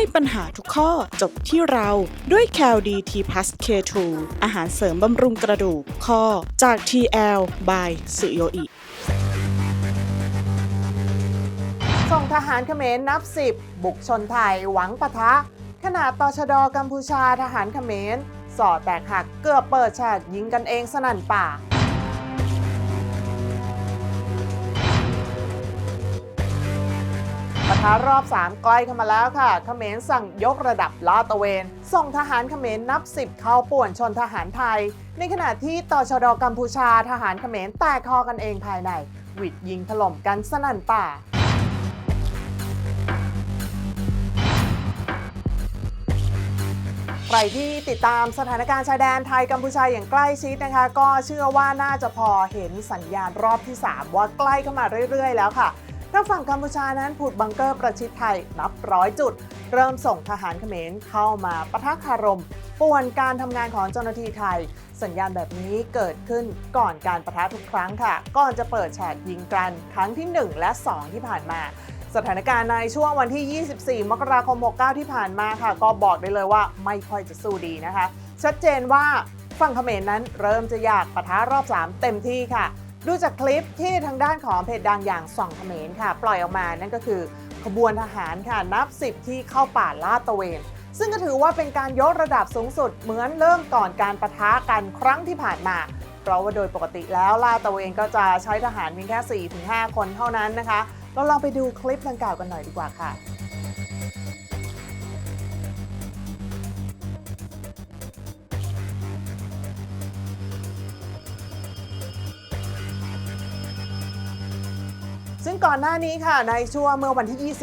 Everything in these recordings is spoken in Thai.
ให้ปัญหาทุกข้อจบที่เราด้วย c a l d t p l u s K2 อาหารเสริมบำรุงกระดูกข้อจาก TL by สุโยอิส่งทหารเขมรนับสิบบุกชนไทยหวังปะทะขณะตชดกัมพูชาทหารเขมร สอดแตกหักเกือบเปิดฉากยิงกันเองสนั่นป่า ปะทะรอบ 3 ใกล้เข้ามาแล้วค่ะเขมรสั่งยกระดับลาดตะเวน ส่งทหารเขมรนับ 10 เข้าป่วนชนทหารไทย ในขณะที่ตชดกัมพูชาทหารเขมรแตกคอกันเองภายในวิดยิงถล่มกันสนั่นป่าใครที่ติดตามสถานการณ์ชายแดนไทยกัมพูชาอย่างใกล้ชิดนะคะ ก็เชื่อว่าน่าจะพอเห็นสัญญาณรอบที่ 3 ว่าใกล้เข้ามาเรื่อย ๆ แล้วค่ะ ทางฝั่งกัมพูชานั้นผุดบังเกอร์ประชิดไทยนับร้อยจุด เริ่มส่งทหารเขมรเข้ามาปะทะคารมป่วนการทำงานของเจ้าหน้าที่ไทย สัญญาณแบบนี้เกิดขึ้นก่อนการประทะทุกครั้งค่ะ ก่อนจะเปิดแฉกยิงกันครั้งที่ 1 และ 2 ที่ผ่านมาสถานการณ์ในช่วงวันที่ 24 มกราคม 69 ที่ผ่านมาค่ะ ก็บอกได้เลยว่าไม่ค่อยจะสู้ดีนะคะ ชัดเจนว่าฝั่งเขมรนั้นเริ่มจะอยากปะทะรอบ 3 เต็มที่ค่ะ ดูจากคลิปที่ทางด้านของเพจดังอย่างส่องเขมรค่ะ ปล่อยออกมานั่นก็คือขบวนทหารค่ะนับ10ที่เข้าป่าลาดตระเวน ซึ่งก็ถือว่าเป็นการยกระดับสูงสุดเหมือนเริ่มก่อนการประทะกันครั้งที่ผ่านมา เพราะว่าโดยปกติแล้วลาดตระเวนก็จะใช้ทหารเพียงแค่ 4-5 คนเท่านั้นนะคะ เราลองไปดูคลิปดังกล่าวกันหน่อยดีกว่าค่ะ ซึ่งก่อนหน้านี้ค่ะในช่วงเมื่อวันที่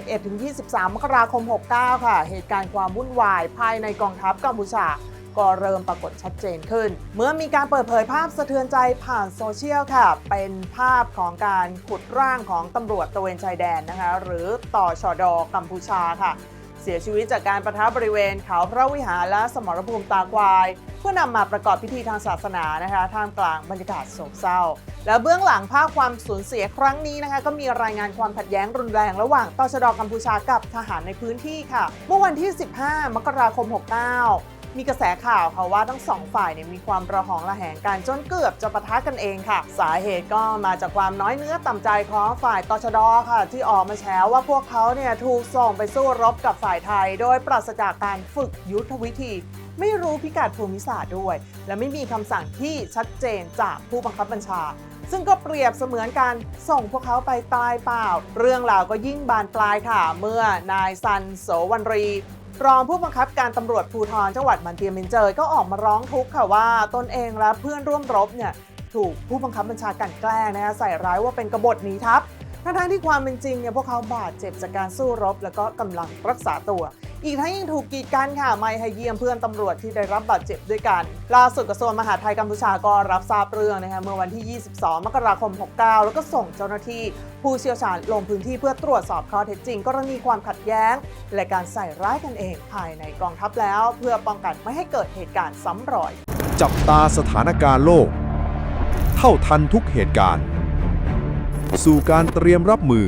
21-23 มกราคม 69 ค่ะ เหตุการณ์ความวุ่นวายภายในกองทัพกัมพูชาก็เริ่มปรากฏชัดเจนขึ้น เมื่อมีการเปิดเผยภาพสะเทือนใจผ่านโซเชียลค่ะ เป็นภาพของการขุดร่างของตำรวจตะเวนชายแดนนะคะ หรือต่อชอดอกัมพูชาค่ะ เสียชีวิตจากการประทับบริเวณเขาพระวิหารและสมรภูมิตาควาย เพื่อนำมาประกอบพิธีทางศาสนานะคะท่ามกลางบรรยากาศโศกเศร้า และเบื้องหลังภาพความสูญเสียครั้งนี้นะคะก็มีรายงานความขัดแย้งรุนแรงระหว่างตชดกัมพูชากับทหารในพื้นที่ค่ะ เมื่อวันที่ 15 มกราคม 69 มีกระแสข่าวค่ะว่าทั้งสองฝ่ายเนี่ยมีความระหองระแหงกันจนเกือบจะปะทะกันเองค่ะ สาเหตุก็มาจากความน้อยเนื้อต่ำใจของฝ่ายตชดค่ะ ที่ออกมาแฉว่าพวกเขาเนี่ยถูกส่งไปสู้รบกับฝ่ายไทย โดยปราศจากการฝึกยุทธวิธีไม่รู้พิกัดภูมิศาสตร์ด้วย และไม่มีคำสั่งที่ชัดเจนจากผู้บังคับบัญชา ซึ่งก็เปรียบเสมือนการส่งพวกเขาไปตายเปล่า เรื่องราวก็ยิ่งบานปลายค่ะ เมื่อนายซันโสวันรี รองผู้บังคับการตำรวจภูธรจังหวัดมันเตียมินเจยก็ออกมาร้องทุกข์ค่ะว่าตนเองและเพื่อนร่วมรบเนี่ยถูกผู้บังคับบัญชาการแกล้งนะคะใส่ร้ายว่าเป็นกบฏหนีทัพทั้งที่ความเป็นจริงเนี่ยพวกเขาบาดเจ็บจากการสู้รบ แล้วก็กำลังรักษาตัว อีกทั้งยังถูกกีดกันค่ะไม่ให้เยี่ยมเพื่อนตำรวจที่ได้รับบาดเจ็บด้วยกัน ล่าสุดกระทรวงมหาดไทยกัมพูชาก็รับทราบเรื่องนะคะเมื่อวันที่ 22 มกราคม 69 แล้วก็ส่งเจ้าหน้าที่ ผู้เชี่ยวชาญลงพื้นที่เพื่อตรวจสอบข้อเท็จจริง กรณีความขัดแย้ง และการใส่ร้ายกันเองภายในกองทัพแล้ว เพื่อป้องกันไม่ให้เกิดเหตุการณ์ซ้ำรอย จับตาสถานการณ์โลก เท่าทันทุกเหตุการณ์ สู่การเตรียมรับมือ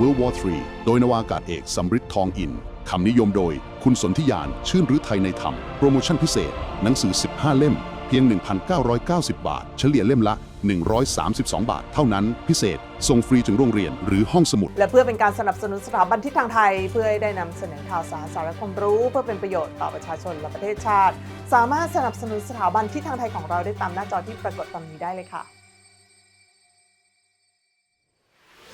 World War III โดยนวากาศเอกสำริดทองอิน คำนิยมโดยคุณสนธิยาน ชื่นฤทัยในธรรม โปรโมชั่นพิเศษ หนังสือ 15 เล่ม เพียง 1,990 บาท เฉลี่ยเล่มละ 132 บาท เท่านั้นพิเศษ ส่งฟรีถึงโรงเรียนหรือห้องสมุด และเพื่อเป็นการสนับสนุนสถาบันทิศทางไทย เพื่อให้ได้นำเสนอข่าวสารสาระความรู้เพื่อเป็นประโยชน์ต่อประชาชนและประเทศชาติ สามารถสนับสนุนสถาบันทิศทางไทยของเราได้ตามหน้าจอที่ปรากฏตอนนี้ได้เลยค่ะ